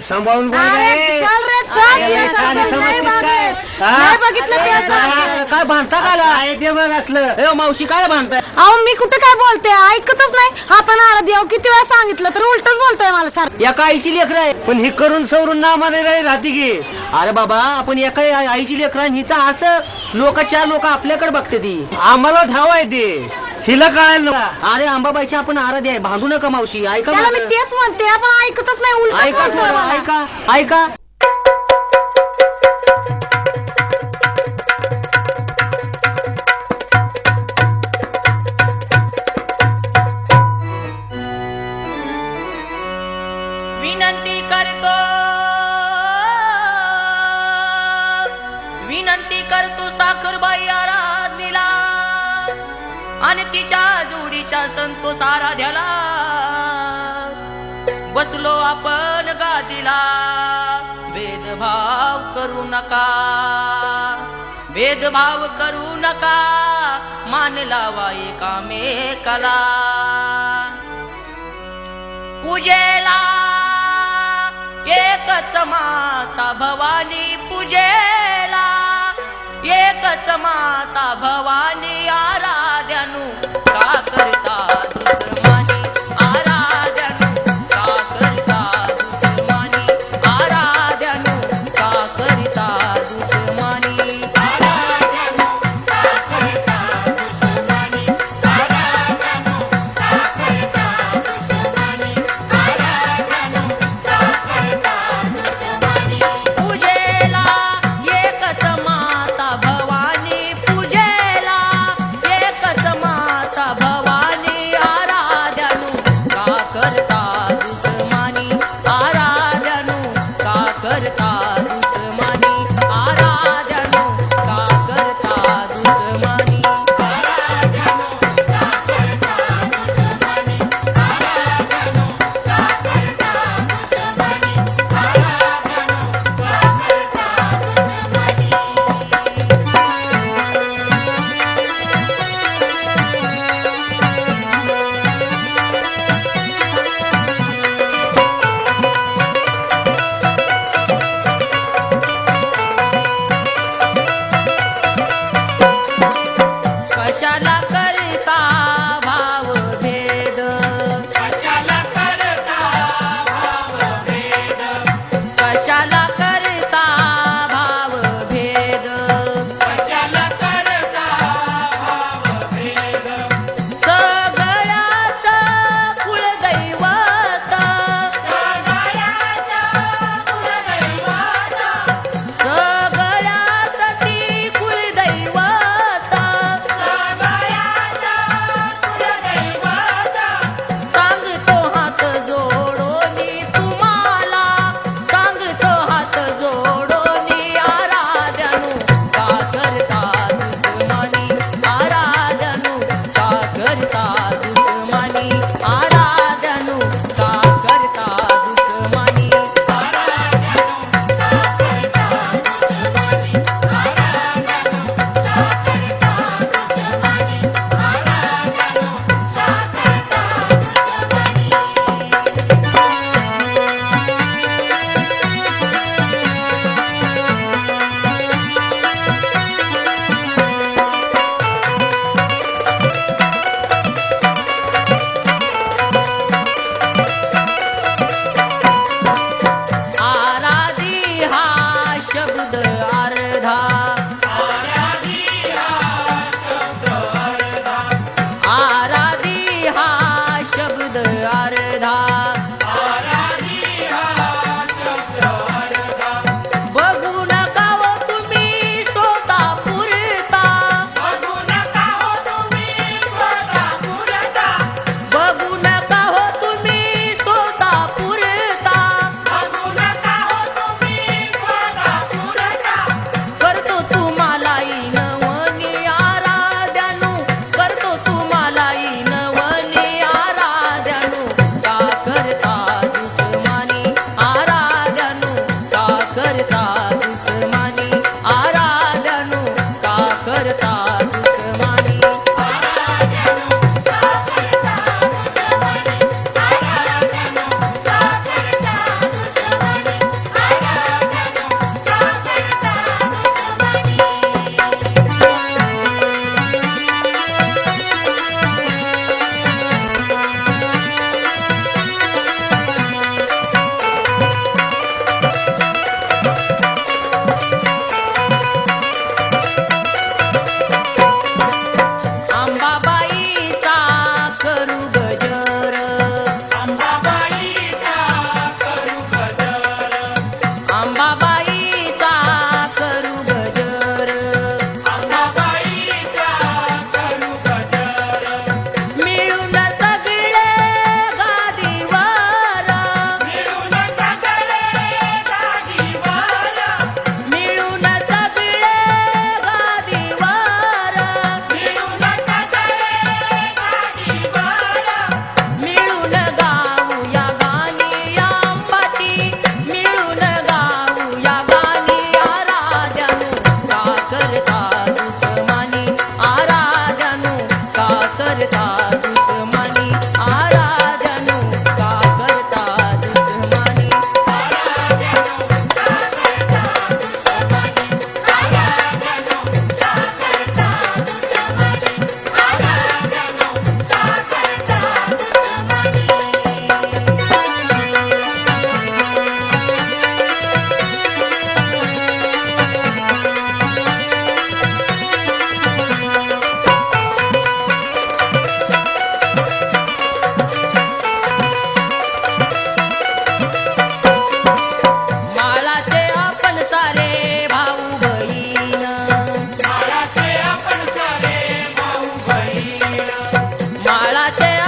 सांभाळून बोल अरे, रे. चल रे, चल. अरे, या शाने सारखं लय समजतेस काय? बघितलं. हा? लय बघितलं ते असं. अरे, काय भांडता का काय ते बघ असलं ए मावशी काय भांडताय अहो मी कुठे काय बोलते ऐकतच नाही आपण आरा देव किती वेळा सांगितलं तर उलटच बोलतोय मला सारखं या आईची लेकर आहे पण ही करून सवरून नामाने राही राहते की अरे बाबा आपण एका आई- आईची लेकर आहे, ही तर असं लोक चार लोक आपल्याकडे बघते ती आम्हाला ठाव आहे ते हिला कळायला नको. अरे अंबाबाईची आपण आराधी आहे भांडू नका मावशी ऐका त्याला मी. तेच म्हणते आपण ऐकतच नाही उलटच ऐका बोलतोय थोडं, मला. ऐका ऐका विनंती करतो विनंती करतो साखरबाई आराधनीला आणि तिच्या जोडीच्या संतोष आराध्याला बसलो आपण गादीला. भेदभाव करू नका. भेदभाव करू नका. मान लावा एकामेकाला. पूजेला. एकच माता भवानी पूजेला. एकच माता भवानी आ हर धाम बाळाचे